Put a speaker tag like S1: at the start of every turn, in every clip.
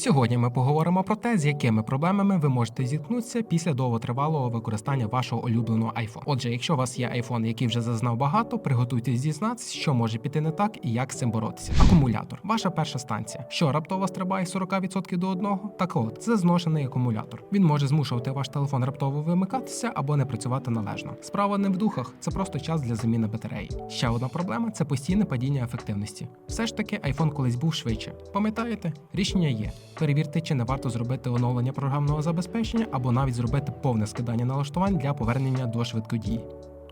S1: Сьогодні ми поговоримо про те, з якими проблемами ви можете зіткнутися після довготривалого використання вашого улюбленого iPhone. Отже, якщо у вас є iPhone, який вже зазнав багато, приготуйтесь дізнатися, що може піти не так і як з цим боротися. Акумулятор ваша перша станція. Що раптово стрибає з 40% до 1? Так от, це зношений акумулятор. Він може змушувати ваш телефон раптово вимикатися або не працювати належно. Справа не в духах, це просто час для заміни батареї. Ще одна проблема це постійне падіння ефективності. Все ж таки, iPhone колись був швидше. Пам'ятаєте? Рішення є. Перевірте, чи не варто зробити оновлення програмного забезпечення або навіть зробити повне скидання налаштувань для повернення до швидкодії.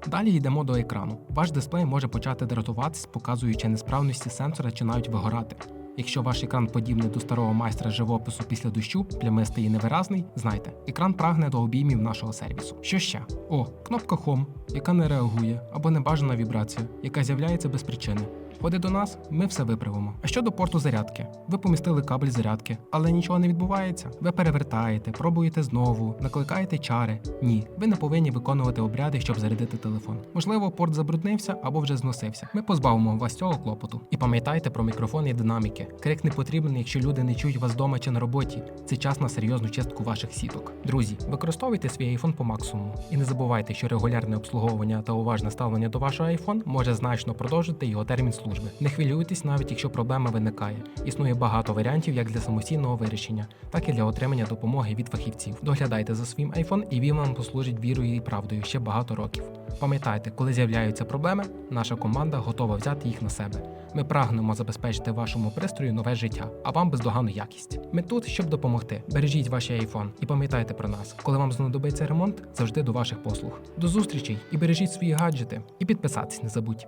S1: Далі йдемо до екрану. Ваш дисплей може почати дратуватись, показуючи несправності сенсора чи навіть вигорати. Якщо ваш екран подібний до старого майстра живопису після дощу, плямистий і невиразний, знайте, екран прагне до обіймів нашого сервісу. Що ще? О, кнопка Home, яка не реагує, або небажана вібрація, яка з'являється без причини. Ходи до нас, ми все виправимо. А щодо порту зарядки, ви помістили кабель зарядки, але нічого не відбувається. Ви перевертаєте, пробуєте знову, накликаєте чари. Ні, ви не повинні виконувати обряди, щоб зарядити телефон. Можливо, порт забруднився або вже зносився. Ми позбавимо вас цього клопоту. І пам'ятайте про мікрофон і динаміки. Крик не потрібен, якщо люди не чують вас вдома чи на роботі. Це час на серйозну чистку ваших сіток. Друзі, використовуйте свій iPhone по максимуму. І не забувайте, що регулярне обслуговування та уважне ставлення до вашого iPhone може значно продовжити його термін служби. Не хвилюйтесь, навіть якщо проблема виникає. Існує багато варіантів як для самостійного вирішення, так і для отримання допомоги від фахівців. Доглядайте за своїм iPhone і він вам послужить вірою і правдою ще багато років. Пам'ятайте, коли з'являються проблеми, наша команда готова взяти їх на себе. Ми прагнемо забезпечити вашому пристрою нове життя, а вам бездоганну якість. Ми тут, щоб допомогти. Бережіть ваш iPhone і пам'ятайте про нас. Коли вам знадобиться ремонт, завжди до ваших послуг. До зустрічей і бережіть свої гаджети. І підписатись не забудь.